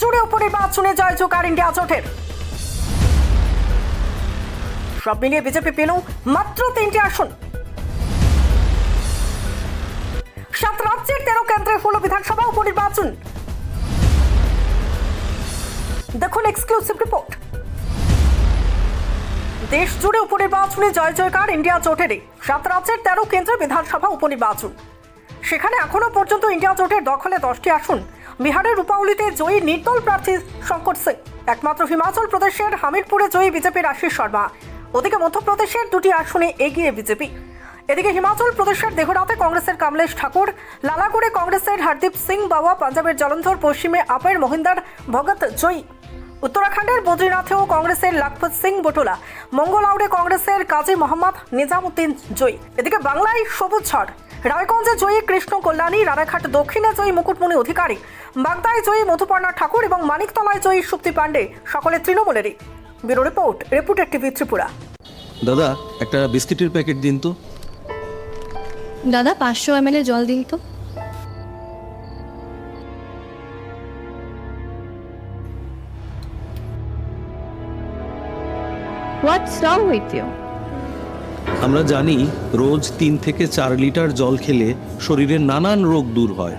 জুড়ে উপনির্বাচনে জয় Joker India জোটের। সব মিলিয়ে বিজেপি পেল মাত্র তিনটি আসন। সাত রাজ্যের তেরো কেন্দ্রে হলো বিধানসভা উপনির্বাচন। দেখুন এক্সক্লুসিভ রিপোর্ট দেশ জুড়ে উপনির্বাচনে জয় জয়কার ইন্ডিয়া জোটেরই সাত রাজ্যের তেরো কেন্দ্রে বিধানসভা উপনির্বাচন। সেখানে এখনও পর্যন্ত ইন্ডিয়া জোটের দখলে দশটি আসন। বিহারের রূপাউলিতে জয়ী নির্দল প্রার্থী শঙ্কর সিং। একমাত্র হিমাচল প্রদেশের হামিরপুরে জয়ী বিজেপির আশিস শর্মা। ওদিকে মধ্যপ্রদেশের দুটি আসনে এগিয়ে বিজেপি। এদিকে হিমাচল প্রদেশের দেহরাতে কংগ্রেসের কামলেশ ঠাকুর, লালাগুড়ে কংগ্রেসের হরদীপ সিং বাওয়া, পাঞ্জাবের জলন্ধর, পশ্চিমে আপের মহিন্দার ভগত জয়ী। উত্তরাখণ্ডের বদ্রীনাথেও কংগ্রেসের লাখপত সিং বটুলা। মঙ্গলাউড়ে কংগ্রেসের কাজী মোহাম্মদ নিজামুদ্দিন জয়ী। এদিকে বাংলায় সবুজ ঝড়। রায়গঞ্জে জয়ী কৃষ্ণ কল্যাণী, রানাঘাট দক্ষিণে জয়ী মুকুটমণি অধিকারী। বাগদায় জয়ী মধুপর্ণা ঠাকুর এবং মানিকতলায় জয়ী সুপ্তি পাণ্ডে সকলে তৃণমূলেরই। Bureau report reporter TV Tripura. দাদা একটা বিস্কিটের প্যাকেট দিন তো। দাদা পাঁচশো এম জল দিন তো। হোয়াটস রং উইথ ইউ আমরা জানি রোজ তিন থেকে চার লিটার জল খেলে শরীরের নানান রোগ দূর হয়।